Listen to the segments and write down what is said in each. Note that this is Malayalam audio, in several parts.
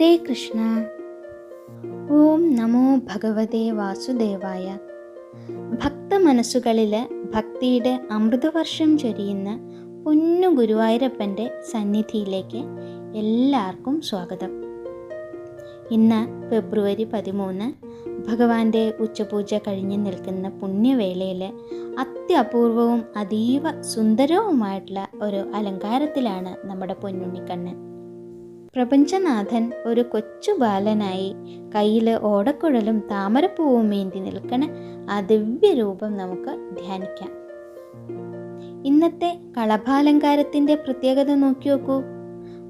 ഹരേ കൃഷ്ണ. ഓം നമോ ഭഗവതേ വാസുദേവായ. ഭക്ത മനസ്സുകളിലെ ഭക്തിയുടെ അമൃതവർഷം ചൊരിയുന്ന പൊന്നു ഗുരുവായൂരപ്പന്റെ സന്നിധിയിലേക്ക് എല്ലാവർക്കും സ്വാഗതം. ഇന്ന് ഫെബ്രുവരി പതിമൂന്ന് ഭഗവാന്റെ ഉച്ചപൂജ കഴിഞ്ഞ് നിൽക്കുന്ന പുണ്യവേളയിൽ അത്യപൂർവവും അതീവ സുന്ദരവുമായിട്ടുള്ള ഒരു അലങ്കാരത്തിലാണ് നമ്മുടെ പൊന്നുണ്ണിക്കണ്ണൻ. പ്രപഞ്ചനാഥൻ ഒരു കൊച്ചു ബാലനായി കയ്യിൽ ഓടക്കുഴലും താമരപ്പൂവും ഏന്തി നിൽക്കണ ആ ദിവ്യരൂപം നമുക്ക് ധ്യാനിക്കാം. ഇന്നത്തെ കളഭാലങ്കാരത്തിന്റെ പ്രത്യേകത നോക്കി നോക്കൂ.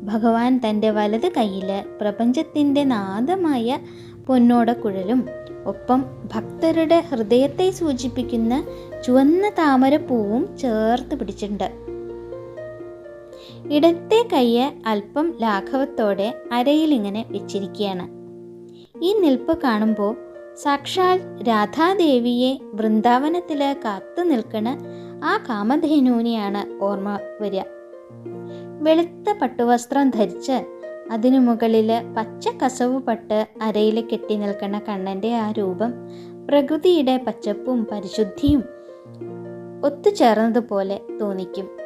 ഭഗവാൻ തന്റെ വലത് കയ്യിൽ പ്രപഞ്ചത്തിന്റെ നാദമായ പൊന്നോടക്കുഴലും ഒപ്പം ഭക്തരുടെ ഹൃദയത്തെ സൂചിപ്പിക്കുന്ന ചുവന്ന താമരപ്പൂവും ചേർത്ത് പിടിച്ചിട്ടുണ്ട്. ഇടത്തെ കയ്യ് അല്പം ലാഘവത്തോടെ അരയിലിങ്ങനെ വെച്ചിരിക്കുകയാണ് ഈ നിൽപ്പ് കാണുമ്പോൾ സാക്ഷാൽ രാധാദേവിയെ വൃന്ദാവനത്തിൽ കാത്തു നിൽക്കണ ആ കാമധേനുവിനെയാണ് ഓർമ്മ വരിക. വെളുത്ത പട്ടുവസ്ത്രം ധരിച്ച് അതിനു മുകളിൽ പച്ച കസവ് പട്ട് അരയിൽ കെട്ടി നിൽക്കുന്ന കണ്ണന്റെ ആ രൂപം പ്രകൃതിയുടെ പച്ചപ്പും പരിശുദ്ധിയും ഒത്തുചേർന്നതുപോലെ തോന്നിക്കും.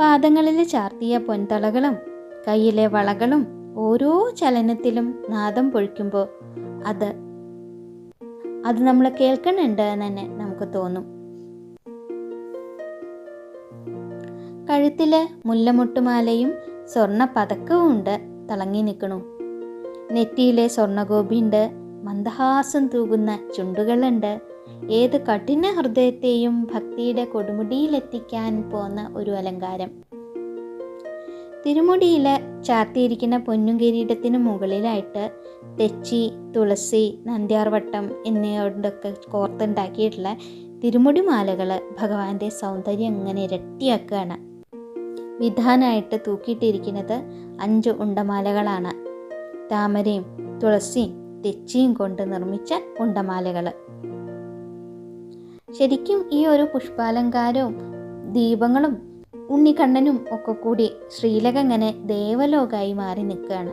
പാദങ്ങളിൽ ചാർത്തിയ പൊൻതളകളും കയ്യിലെ വളകളും ഓരോ ചലനത്തിലും നാദം പൊഴിക്കുമ്പോൾ അത് അത് നമ്മൾ കേൾക്കണുണ്ട് എന്ന് തന്നെ നമുക്ക് തോന്നും. കഴുത്തിലെ മുല്ലമുട്ടുമാലയും സ്വർണ പതക്കവും ഉണ്ട് തിളങ്ങി നിൽക്കണു നെറ്റിയിലെ സ്വർണഗോപിയുണ്ട് മന്ദഹാസം തൂകുന്ന ചുണ്ടുകളുണ്ട് ഏത് കഠിന ഹൃദയത്തെയും ഭക്തിയുടെ കൊടുമുടിയിലെത്തിക്കാൻ പോന്ന ഒരു അലങ്കാരം. തിരുമുടിയിൽ ചാർത്തിയിരിക്കുന്ന പൊന്നും കിരീടത്തിന് മുകളിലായിട്ട് തെച്ചി തുളസി നന്ദ്യാർവട്ടം എന്നിവയോടൊക്കെ കോർത്തുണ്ടാക്കിയിട്ടുള്ള തിരുമുടി മാലകൾ ഭഗവാന്റെ സൗന്ദര്യം അങ്ങനെ ഇരട്ടിയാക്കുകയാണ്. വിധാനായിട്ട് തൂക്കിയിട്ടിരിക്കുന്നത് അഞ്ച് ഉണ്ടമാലകളാണ്. താമരയും തുളസിയും തെച്ചിയും കൊണ്ട് നിർമ്മിച്ച ഉണ്ടമാലകൾ ശരിക്കും ഈ ഒരു പുഷ്പാലങ്കാരവും ദീപങ്ങളും ഉണ്ണിക്കണ്ണനും ഒക്കെ കൂടി ശ്രീലക ഇങ്ങനെ ദേവലോകായി മാറി നിൽക്കുകയാണ്.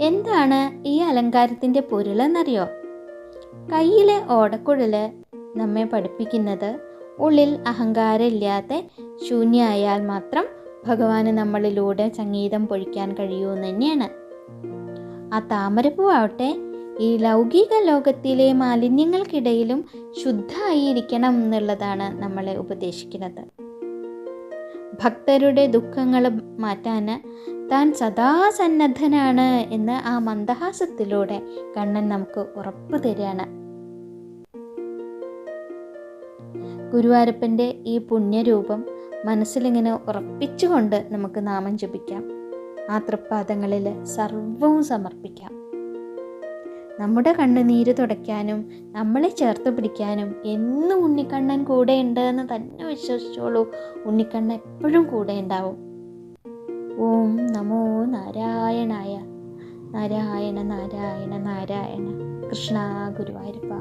എന്താണ് ഈ അലങ്കാരത്തിന്റെ പൊരുളെന്നറിയോ കയ്യിലെ ഓടക്കുഴൽ നമ്മെ പഠിപ്പിക്കുന്നത് ഉള്ളിൽ അഹങ്കാരമില്ലാതെ ശൂന്യമായാൽ മാത്രം ഭഗവാന് നമ്മളിലൂടെ സംഗീതം പൊഴിക്കാൻ കഴിയുമെന്ന് തന്നെയാണ്. ആ താമരപ്പൂവാവട്ടെ ഈ ലൗകിക ലോകത്തിലെ മാലിന്യങ്ങൾക്കിടയിലും ശുദ്ധമായിരിക്കണം എന്നുള്ളതാണ് നമ്മളെ ഉപദേശിക്കുന്നത്. ഭക്തരുടെ ദുഃഖങ്ങൾ മാറ്റാൻ താൻ സദാ സന്നദ്ധനാണ് എന്ന് ആ മന്ദഹാസത്തിലൂടെ കണ്ണൻ നമുക്ക് ഉറപ്പ് തരികയാണ്. ഗുരുവായൂരപ്പന്റെ ഈ പുണ്യരൂപം മനസ്സിലിങ്ങനെ ഉറപ്പിച്ചുകൊണ്ട് നമുക്ക് നാമം ജപിക്കാം. ആ തൃപ്പാദങ്ങളിൽ സർവവും സമർപ്പിക്കാം. നമ്മുടെ കണ്ണുനീര് തുടയ്ക്കാനും നമ്മളെ ചേർത്ത് പിടിക്കാനും എന്നും ഉണ്ണിക്കണ്ണൻ കൂടെ ഉണ്ട് എന്ന് തന്നെ വിശ്വസിച്ചോളൂ. ഉണ്ണിക്കണ്ണൻ എപ്പോഴും കൂടെ ഉണ്ടാവും ഓം നമോ നാരായണായ. നാരായണ നാരായണ നാരായണ. കൃഷ്ണ ഗുരുവായൂരപ്പ.